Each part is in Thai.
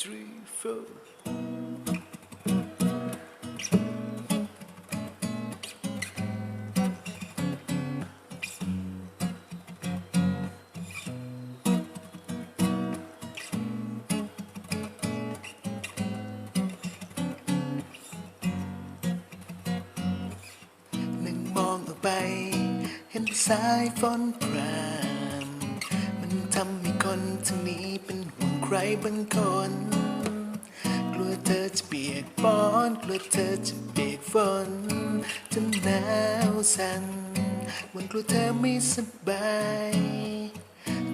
three four นั่งมองออกไป นสายฝนพรามมันทำให้คนทั้งนี้เป็นห่วงใครบางคน กลัวเธอจะเปียกปอน กลัวเธอจะเปียกฝนจนหนาวสั่นมันกลัวเธอไม่สบาย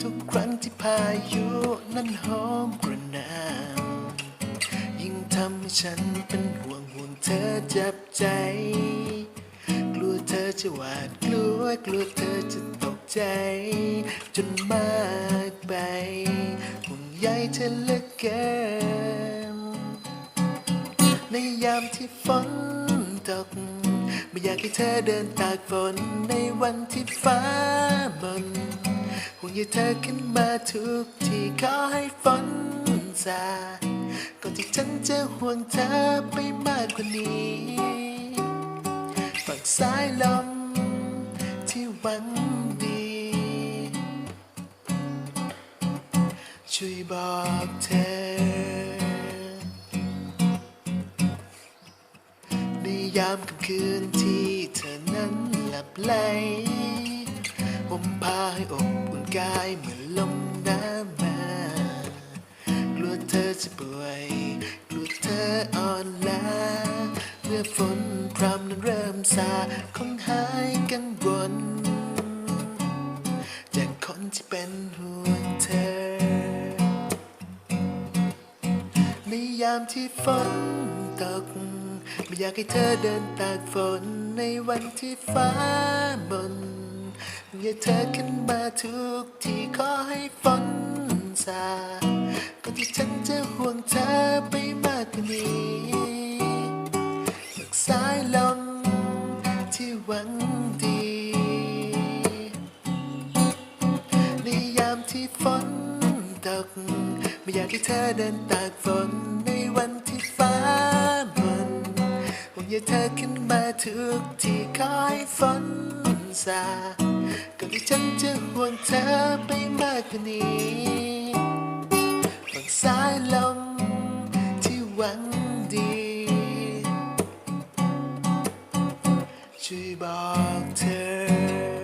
ทุกครั้งที่พายุนั้นหอมกระหนำยิ่งทำให้ฉันเป็นห่วงห่วงเธอจ็บใจ เธอจะหวาดกลัวกลัวเธอจะตกใจ จนมากไปห่วงใยเธอเหลือเกินในยามที่ฝนตก ไม่อยากให้เธอเดินตากฝนในวันที่ฟ้ามนห่วงใยเธอขึ้นมาทุกทีขอให้ฝนซาก่อนที่ฉันจะห่วงเธอไปมากกว่านี้ สายลมที่หวังดี ช่วยบอกเธอ ในยามค่ำคืนที่เธอนั้นหลับไหลผมพาให้อบอุ่นกายเมื่อลมหนาวมา กลัวเธอจะป่วย กลัวเธออ่อนล้า มื่อฝนพรำนั้นเริ่มซาคงหายกังวลจากคนที่เป็นห่วงเธอในยามที่ฝนตก ไม่อยากให้เธอเดินตากฝนในวันที่ฟ้ามนอย่าเธอขึ้นมาทุกที่ขอให้ฝนซาก่อนที่ฉันจะห่วงเธอไปมา ฝนตก ไม่อยากให้เธอเดินตากฝนในวันที่ฟ้าบนหวังอย่าเธอขึ้นมาทุกที่คอยฝนสาก่อนที่ฉันจะห่วงเธอไปมากกว่านี้ฝั่งซ้ายลมที่หวังดีช่วยบอกเธอ